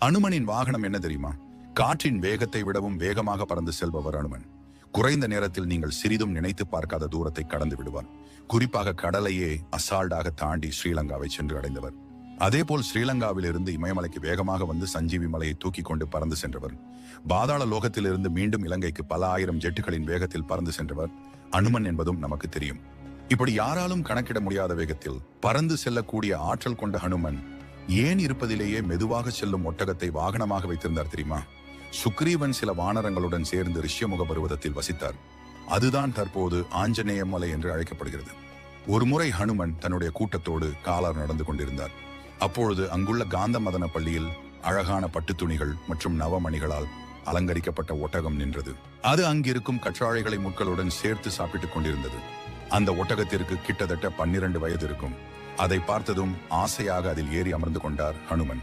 அனுமனின் வாகனம் என்ன தெரியுமா? காற்றின் வேகத்தை விடவும் வேகமாக பறந்து செல்பவர் அனுமன். குறைந்த நேரத்தில் நீங்கள் சிறிதும் நினைத்து பார்க்காத தூரத்தை கடந்து விடுவார். குறிப்பாக கடலையே அசால்டாக தாண்டி ஸ்ரீலங்காவை சென்று அடைந்தவர். அதேபோல் ஸ்ரீலங்காவிலிருந்து இமயமலைக்கு வேகமாக வந்து சஞ்சீவி மலையை தூக்கி கொண்டு பறந்து சென்றவர். பாதாள லோகத்திலிருந்து மீண்டும் இலங்கைக்கு பல ஆயிரம் ஜெட்டுகளின் வேகத்தில் பறந்து சென்றவர் அனுமன் என்பதும் நமக்கு தெரியும். இப்படி யாராலும் கணக்கிட முடியாத வேகத்தில் பறந்து செல்லக்கூடிய ஆற்றல் கொண்ட ஹனுமன் ஏன் இருப்பதிலேயே மெதுவாக செல்லும் ஒட்டகத்தை வாகனமாக வைத்திருந்தார் தெரியுமா? சுக்ரீவன் சில வானரங்களுடன் சேர்ந்து ரிஷ்யமுக பருவதத்தில் வசித்தார். அதுதான் தற்போது ஆஞ்சநேய மலை என்று அழைக்கப்படுகிறது. ஒருமுறை ஹனுமன் தன்னுடைய கூட்டத்தோடு காலார் நடந்து கொண்டிருந்தார். அப்பொழுது அங்குள்ள காந்த மதன பள்ளியில் அழகான பட்டு துணிகள் மற்றும் நவமணிகளால் அலங்கரிக்கப்பட்ட ஒட்டகம் நின்றது. அது அங்கிருக்கும் கற்றாழைகளை முட்களுடன் சேர்த்து சாப்பிட்டுக் கொண்டிருந்தது. அந்த ஒட்டகத்திற்கு கிட்டத்தட்ட பன்னிரண்டு வயது இருக்கும். அதை பார்த்ததும் ஆசையாக அதில் ஏறி அமர்ந்து கொண்டார் ஹனுமன்.